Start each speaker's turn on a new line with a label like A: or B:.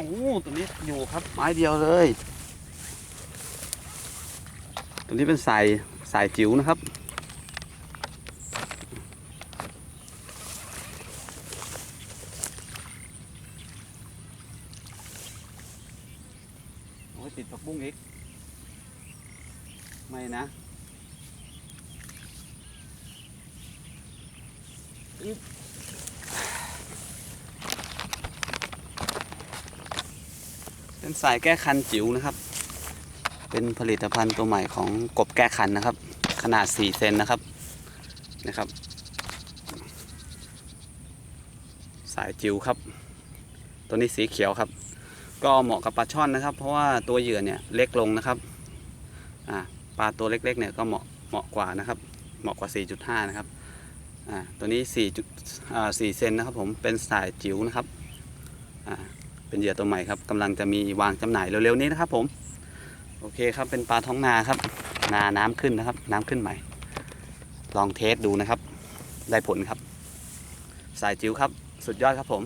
A: อ้ตัวนี้อยู่ครับไม้เดียวเลย ตัวนี้เป็นสายสายจิ๋วนะครับ โอ้ยติดผักบุ้งอีก ไม่นะอึ๊ เป็นสายแก้คันจิ๋วนะครับ เป็นผลิตภัณฑ์ตัวใหม่ของกบแก้คันนะครับ ขนาด 4 เซนนะครับนะครับ สายจิ๋วครับ ตัวนี้สีเขียวครับ ก็เหมาะกับปลาช่อนนะครับ เพราะว่าตัวเหยื่อเนี่ยเล็กลงนะครับอ่าปลาตัวเล็กๆเนี่ยก็เหมาะเหมาะกว่านะครับ เหมาะกว่า 4.5 นะครับอ่าตัวนี้4.4เซนนะครับผมเป็นสายจิ๋วนะครับอ่า เป็นเหยื่อตัวใหม่ครับกำลังจะมีวางจำหน่ายเร็วๆนี้นะครับ ผม โอเคครับเป็นปลาท้องนาครับ นาน้ำขึ้นนะครับ น้ำขึ้นใหม่ ลองเทสดูนะครับ ได้ผลครับ สายจิ๋วครับ สุดยอดครับผม